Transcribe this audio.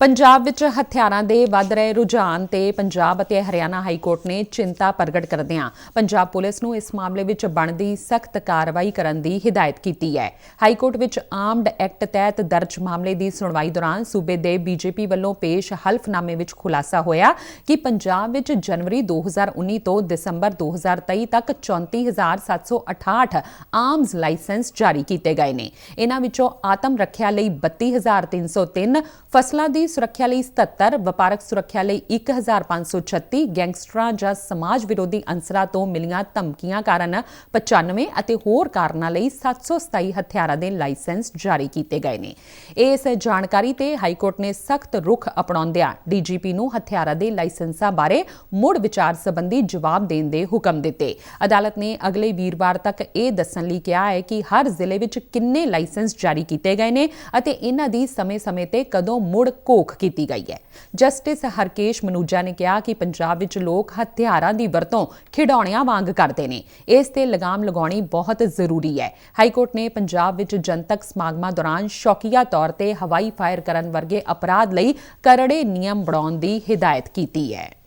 ਪੰਜਾਬ ਵਿੱਚ ਹਥਿਆਰਾਂ ਦੇ ਵੱਧ ਰਹੇ ਰੁਝਾਨ ਤੇ ਪੰਜਾਬ ਅਤੇ ਹਰਿਆਣਾ ਹਾਈ ਕੋਰਟ ਨੇ ਚਿੰਤਾ ਪ੍ਰਗਟ ਕਰਦਿਆਂ ਪੰਜਾਬ ਪੁਲਿਸ ਨੂੰ ਇਸ ਮਾਮਲੇ ਵਿੱਚ ਬਣਦੀ ਸਖਤ ਕਾਰਵਾਈ ਕਰਨ ਦੀ ਹਦਾਇਤ ਕੀਤੀ ਹੈ। ਹਾਈ ਕੋਰਟ ਵਿੱਚ ਆਰਮਡ ਐਕਟ ਤਹਿਤ ਦਰਜ ਮਾਮਲੇ ਦੀ ਸੁਣਵਾਈ ਦੌਰਾਨ ਸੂਬੇ ਦੇ ਬੀਜੇਪੀ ਵੱਲੋਂ ਪੇਸ਼ ਹਲਫਨਾਮੇ ਵਿੱਚ ਖੁਲਾਸਾ ਹੋਇਆ ਕਿ ਪੰਜਾਬ ਵਿੱਚ ਜਨਵਰੀ 2019 ਤੋਂ ਦਸੰਬਰ 2023 ਤੱਕ 34768 ਆਰਮਜ਼ ਲਾਇਸੈਂਸ ਜਾਰੀ ਕੀਤੇ ਗਏ ਨੇ। ਇਹਨਾਂ ਵਿੱਚੋਂ ਆਤਮ ਰੱਖਿਆ ਲਈ 32303 ਫਸਲਾਂ ਦੀ ਸੁਰੱਖਿਆ ਲਈ 77 ਵਪਾਰਕ ਸੁਰੱਖਿਆ ਲਈ 1536 ਗੈਂਗਸਟਰਾਂ ਜਾਂ ਸਮਾਜ ਵਿਰੋਧੀ ਅੰਸਰਾਂ ਤੋਂ ਮਿਲੀਆਂ ਧਮਕੀਆਂ ਕਾਰਨ 95 ਅਤੇ ਹੋਰ ਕਾਰਨਾਂ ਲਈ 727 ਹਥਿਆਰਾਂ ਦੇ ਲਾਇਸੈਂਸ ਜਾਰੀ ਕੀਤੇ ਗਏ ਨੇ। ਇਸ ਜਾਣਕਾਰੀ ਤੇ ਹਾਈ ਕੋਰਟ ਨੇ ਸਖਤ ਰੁਖ ਅਪਣਾਉਂਦਿਆਂ ਡੀਜੀਪੀ ਨੂੰ ਹਥਿਆਰਾਂ ਦੇ ਲਾਇਸੈਂਸਾਂ ਬਾਰੇ ਮੁੜ ਵਿਚਾਰ ਸੰਬੰਧੀ ਜਵਾਬ ਦੇਣ ਦੇ ਹੁਕਮ ਦਿੱਤੇ। ਅਦਾਲਤ ਨੇ ਅਗਲੇ ਵੀਰਵਾਰ ਤੱਕ ਇਹ ਦੱਸਣ ਲਈ ਕਿਹਾ ਹੈ ਕਿ ਹਰ ਜ਼ਿਲ੍ਹੇ ਵਿੱਚ ਕਿੰਨੇ ਲਾਇਸੈਂਸ ਜਾਰੀ ਕੀਤੇ ਗਏ ਨੇ ਅਤੇ ਇਹਨਾਂ ਦੀ ਸਮੇਂ-ਸਮੇਂ ਤੇ ਕਦੋਂ ਮੁੜ ਘੋਖ ਕੀਤੀ ਗਈ ਹੈ। ਜਸਟਿਸ ਹਰਕੇਸ਼ ਮਨੂਜਾ ਨੇ ਕਿਹਾ ਕਿ ਪੰਜਾਬ ਵਿੱਚ ਲੋਕ ਹਥਿਆਰਾਂ ਦੀ ਵਰਤੋਂ ਖਿਡੌਣਿਆਂ ਵਾਂਗ ਕਰਦੇ ਨੇ। ਇਸ ਤੇ ਲਗਾਮ ਲਗਾਉਣੀ ਬਹੁਤ ਜ਼ਰੂਰੀ ਹੈ। ਹਾਈ ਕੋਰਟ ਨੇ ਪੰਜਾਬ ਵਿੱਚ ਜਨਤਕ ਸਮਾਗਮਾਂ ਦੌਰਾਨ ਸ਼ੌਕੀਆ ਤੌਰ ਤੇ ਹਵਾਈ ਫਾਇਰ ਕਰਨ ਵਰਗੇ ਅਪਰਾਧ ਲਈ ਕਰੜੇ ਨਿਯਮ ਬਣਾਉਣ ਦੀ ਹਿਦਾਇਤ ਕੀਤੀ ਹੈ।